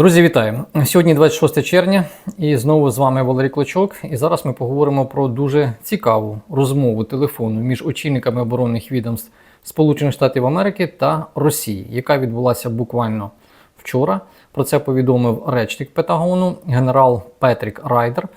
Друзі, вітаю! Сьогодні 26 червня, і знову з вами Валерій Клочок. І зараз ми поговоримо про дуже цікаву розмову телефону між очільниками оборонних відомств Сполучених Штатів Америки та Росії, яка відбулася буквально вчора. Про це повідомив речник Пентагону генерал Петрік Райдер.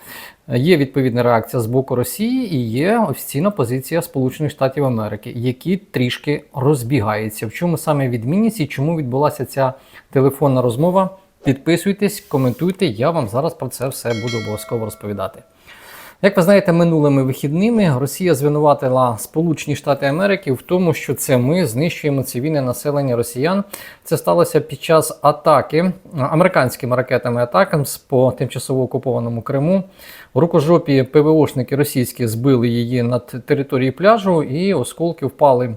Є відповідна реакція з боку Росії і є офіційна позиція Сполучених Штатів Америки, які трішки розбігаються. В чому саме відмінність і чому відбулася ця телефонна розмова? Підписуйтесь, коментуйте, я вам зараз про це все буду обов'язково розповідати. Як ви знаєте, минулими вихідними Росія звинуватила Сполучені Штати Америки в тому, що це ми знищуємо цивільне населення росіян. Це сталося під час атаки американськими ракетами атакам по тимчасово окупованому Криму. Рукожопі ПВОшники російські збили її над територією пляжу, і осколки впали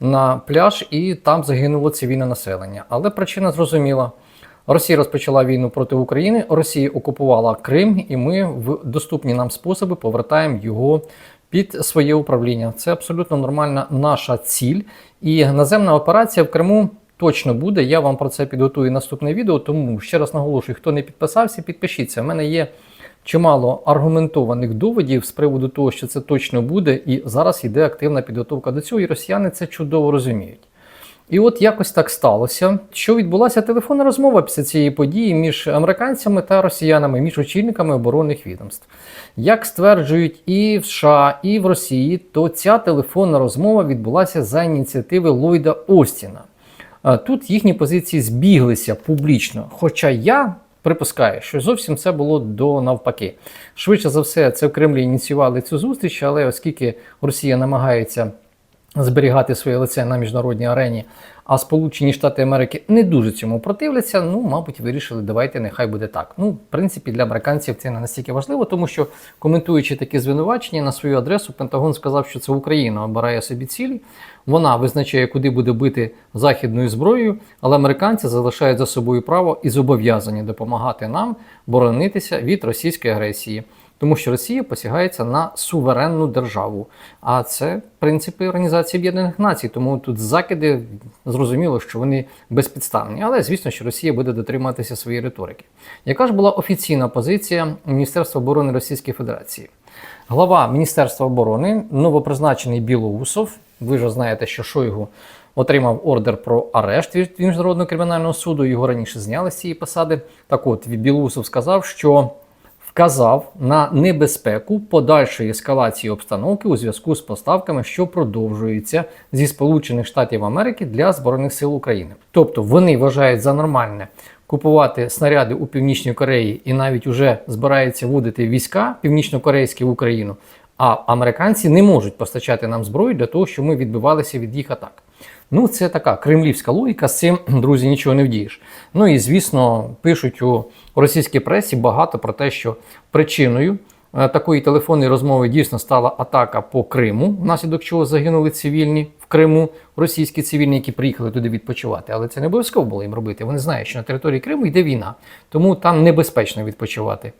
на пляж, і там загинуло цивільне населення. Але причина зрозуміла. Росія розпочала війну проти України, Росія окупувала Крим, і ми в доступні нам способи повертаємо його під своє управління. Це абсолютно нормальна наша ціль. І наземна операція в Криму точно буде. Я вам про це підготую наступне відео. Тому ще раз наголошую, хто не підписався, підпишіться. У мене є чимало аргументованих доводів з приводу того, що це точно буде, і зараз йде активна підготовка до цього, і росіяни це чудово розуміють. І от якось так сталося, що відбулася телефонна розмова після цієї події між американцями та росіянами, між очільниками оборонних відомств. Як стверджують і в США, і в Росії, то ця телефонна розмова відбулася за ініціативи Ллойда Остіна. Тут їхні позиції збіглися публічно. Хоча я припускаю, що зовсім це було до навпаки. Швидше за все, це в Кремлі ініціювали цю зустріч, але оскільки Росія намагається зберігати своє лице на міжнародній арені, а Сполучені Штати Америки не дуже цьому противляться. Ну, мабуть, вирішили, давайте нехай буде так. Ну, в принципі, для американців це не настільки важливо, тому що коментуючи такі звинувачення на свою адресу, Пентагон сказав, що це Україна обирає собі цілі. Вона визначає, куди буде бити західною зброєю, але американці залишають за собою право і зобов'язані допомагати нам боронитися від російської агресії тому що Росія посягається на суверенну державу. А це принципи Організації Об'єднаних Націй. Тому тут закиди зрозуміло, що вони безпідставні. Але звісно, що Росія буде дотримуватися своєї риторики. Яка ж була офіційна позиція Міністерства оборони Російської Федерації? Глава Міністерства оборони, новопризначений Білоусов. Ви ж знаєте, що Шойгу отримав ордер про арешт від Міжнародного кримінального суду. Його раніше зняли з цієї посади. Так от Білоусов сказав, що вказав на небезпеку подальшої ескалації обстановки у зв'язку з поставками, що продовжуються зі Сполучених Штатів Америки для Збройних сил України. Тобто вони вважають за нормальне купувати снаряди у Північній Кореї і навіть уже збираються вводити війська північно-корейські в Україну. А американці не можуть постачати нам зброю для того, щоб ми відбивалися від їх атак. Ну, це така кремлівська логіка, з цим, друзі, нічого не вдієш. Ну і звісно, пишуть у російській пресі багато про те, що причиною е, такої телефонної розмови дійсно стала атака по Криму, внаслідок чого загинули цивільні в Криму, російські цивільні, які приїхали туди відпочивати. Але це не обов'язково було їм робити. Вони знають, що на території Криму йде війна, тому там небезпечно відпочивати.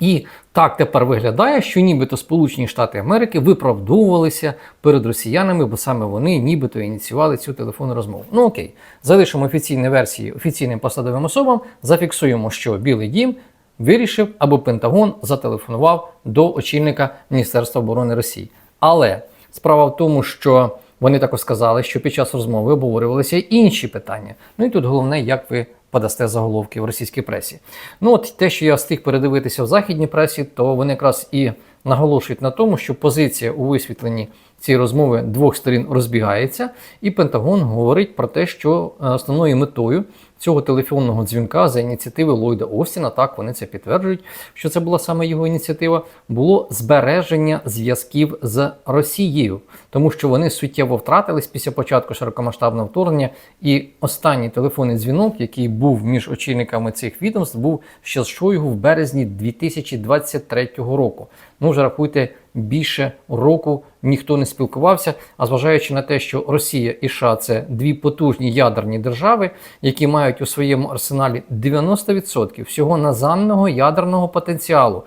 І так тепер виглядає, що нібито Сполучені Штати Америки виправдовувалися перед росіянами, бо саме вони нібито ініціювали цю телефонну розмову. Ну окей, залишимо офіційні версії офіційним посадовим особам, зафіксуємо, що Білий Дім вирішив або Пентагон зателефонував до очільника Міністерства оборони Росії. Але справа в тому, що вони також сказали, що під час розмови обговорювалися інші питання. Ну і тут головне, як ви подасте заголовки в російській пресі. Ну от те, що я встиг передивитися в західній пресі, то вони якраз і наголошують на тому, що позиція у висвітленні цієї розмови двох сторін розбігається, і Пентагон говорить про те, що е, основною метою цього телефонного дзвінка за ініціативи Ллойда Остіна, так вони це підтверджують, що це була саме його ініціатива, було збереження зв'язків з Росією, тому що вони суттєво втратились після початку широкомасштабного вторгнення. І останній телефонний дзвінок, який був між очільниками цих відомств, був ще з Шойгу в березні 2023 року. Ну вже рахуйте більше року ніхто не спілкувався. А зважаючи на те, що Росія і США це дві потужні ядерні держави, які мають у своєму арсеналі 90% всього наземного ядерного потенціалу.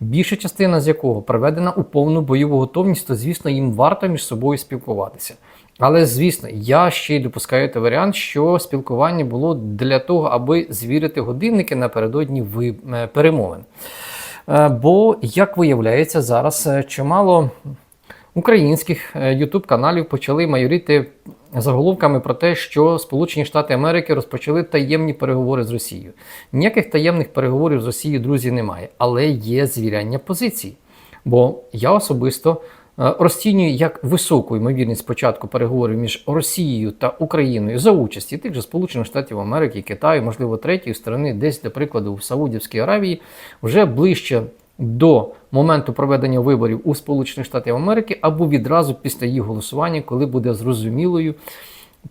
Більша частина з якого приведена у повну бойову готовність, то звісно їм варто між собою спілкуватися. Але звісно, я ще й допускаю той варіант, що спілкування було для того, аби звірити годинники напередодні е, перемовин. Е, Бо, як виявляється, зараз е, чимало українських youtube каналів почали майоріти заголовками про те, що Сполучені Штати Америки розпочали таємні переговори з Росією. Ніяких таємних переговорів з Росією, друзі, немає, але є звіряння позицій. Бо я особисто е, розцінюю як високу ймовірність початку переговорів між Росією та Україною за участі тих же Сполучених Штатів Америки, Китаю, можливо, третьої сторони, десь, для прикладу, в Саудівській Аравії, вже ближче до моменту проведення виборів у Сполучених Штатів Америки або відразу після їх голосування, коли буде зрозумілою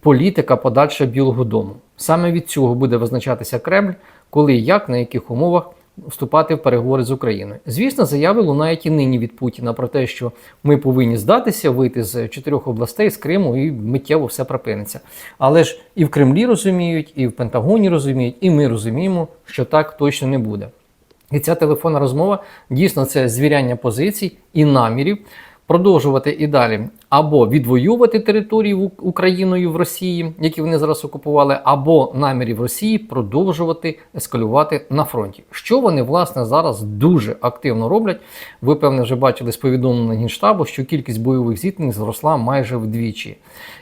політика подальша Білого Дому. Саме від цього буде визначатися Кремль, коли як, на яких умовах вступати в переговори з Україною. Звісно, заяви лунають і нині від Путіна про те, що ми повинні здатися, вийти з чотирьох областей з Криму і миттєво все припиниться. Але ж і в Кремлі розуміють, і в Пентагоні розуміють, і ми розуміємо, що так точно не буде. І ця телефонна розмова дійсно це звіряння позицій і намірів продовжувати і далі або відвоювати території Україною в Росії, які вони зараз окупували, або намірів Росії продовжувати ескалювати на фронті. Що вони власне зараз дуже активно роблять. Ви певне вже бачили з повідомлення Генштабу, що кількість бойових зіткнень зросла майже вдвічі.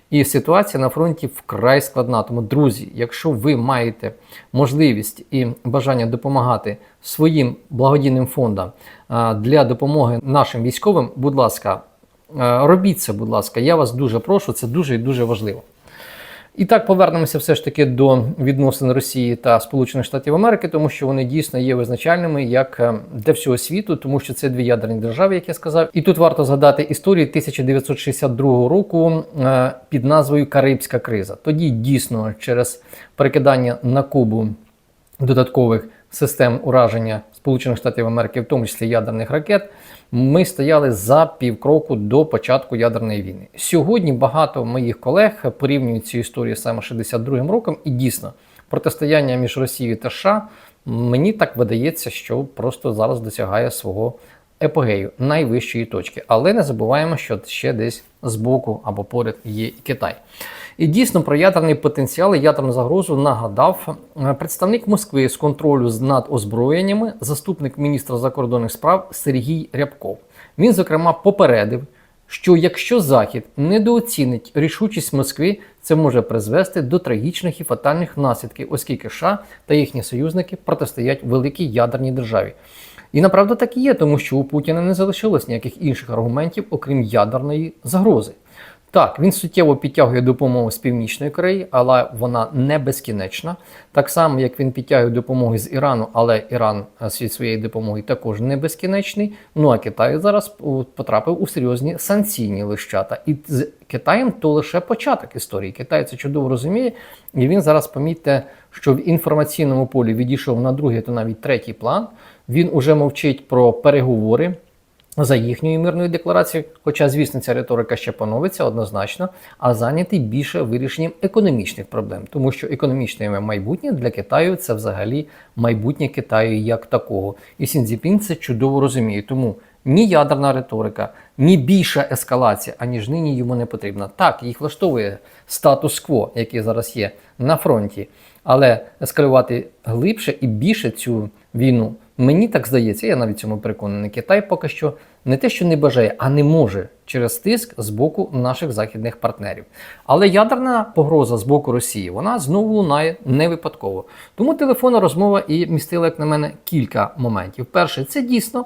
І ситуація на фронті вкрай складна. Тому, друзі, якщо ви маєте можливість і бажання допомагати своїм благодійним фондам для допомоги нашим військовим, будь ласка, робіть це, будь ласка. Я вас дуже прошу, це дуже і дуже важливо. І так повернемося все ж таки до відносин Росії та Сполучених Штатів Америки, тому що вони дійсно є визначальними як е, для всього світу, тому що це дві ядерні держави, як я сказав. І тут варто згадати історію 1962 року е, під назвою Карибська криза. Тоді дійсно через перекидання на Кубу додаткових систем ураження Сполучених Штатів Америки, в тому числі ядерних ракет, ми стояли за півкроку до початку ядерної війни. Сьогодні багато моїх колег порівнюють цю історію саме 62-м роком, і дійсно протистояння між Росією та США мені так видається, що просто зараз досягає свого епогею найвищої точки. Але не забуваємо, що ще десь збоку або поряд є Китай. І дійсно про ядерний потенціал і ядерну загрозу нагадав е, представник Москви з контролю над озброєннями, заступник міністра закордонних справ Сергій Рябков. Він, зокрема, попередив, що якщо Захід недооцінить рішучість Москви, це може призвести до трагічних і фатальних наслідків, оскільки США та їхні союзники протистоять великій ядерній державі. І направду так і є, тому що у Путіна не залишилось ніяких інших аргументів, окрім ядерної загрози. Так, він суттєво підтягує допомогу з Північної Кореї, але вона не безкінечна. Так само, як він підтягує допомогу з Ірану, але Іран е, зі своєї допомоги також не безкінечний. Ну а Китай зараз потрапив у серйозні санкційні лищата. І з Китаєм то лише початок історії. Китай це чудово розуміє, і він зараз помітьте, що в інформаційному полі відійшов на другий, то навіть третій план. Він уже мовчить про переговори за їхньою мирною декларацією, хоча, звісно, ця риторика ще поновиться однозначно, а зайнятий більше вирішенням економічних проблем, тому що економічне майбутнє для Китаю це взагалі майбутнє Китаю як такого. І Сінзіпін це чудово розуміє. Тому ні ядерна риторика, ні більша ескалація, аніж нині йому не потрібна. Так, їх влаштовує статус-кво, який зараз є на фронті, але ескалювати глибше і більше цю війну. Мені так здається, я навіть цьому переконаний. Китай поки що не те, що не бажає, а не може через тиск з боку наших західних партнерів. Але ядерна погроза з боку Росії вона знову лунає не випадково. Тому телефонна розмова і містила, як на мене, кілька моментів. Перше, це дійсно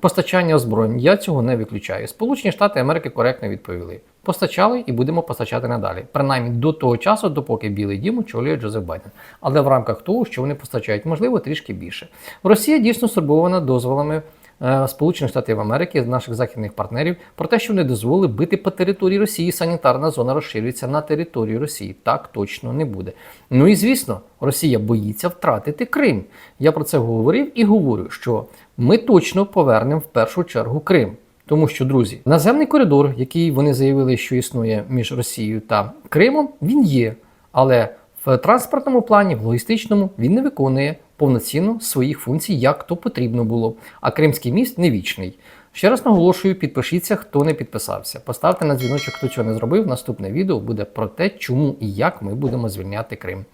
постачання озброєнь. Я цього не виключаю. Сполучені Штати Америки коректно відповіли. Постачали і будемо постачати надалі, принаймні до того часу, допоки Білий Дім очолює Джозеф Байден. Але в рамках того, що вони постачають, можливо, трішки більше. Росія дійсно стурбована дозволами е, Сполучених Штатів Америки, наших західних партнерів, про те, що вони дозволили бити по території Росії. Санітарна зона розширюється на територію Росії. Так точно не буде. Ну і звісно, Росія боїться втратити Крим. Я про це говорив і говорю, що ми точно повернемо в першу чергу Крим. Тому що, друзі, наземний коридор, який вони заявили, що існує між Росією та Кримом, він є. Але в транспортному плані, в логістичному, він не виконує повноцінно своїх функцій, як то потрібно було. А Кримський міст не вічний. Ще раз наголошую, підпишіться, хто не підписався. Поставте на дзвіночок, хто цього не зробив. Наступне відео буде про те, чому і як ми будемо звільняти Крим.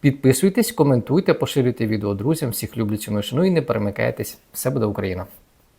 Підписуйтесь, коментуйте, поширюйте відео друзям. Всіх люблю ціную шаную і не перемикайтесь. Все буде Україна!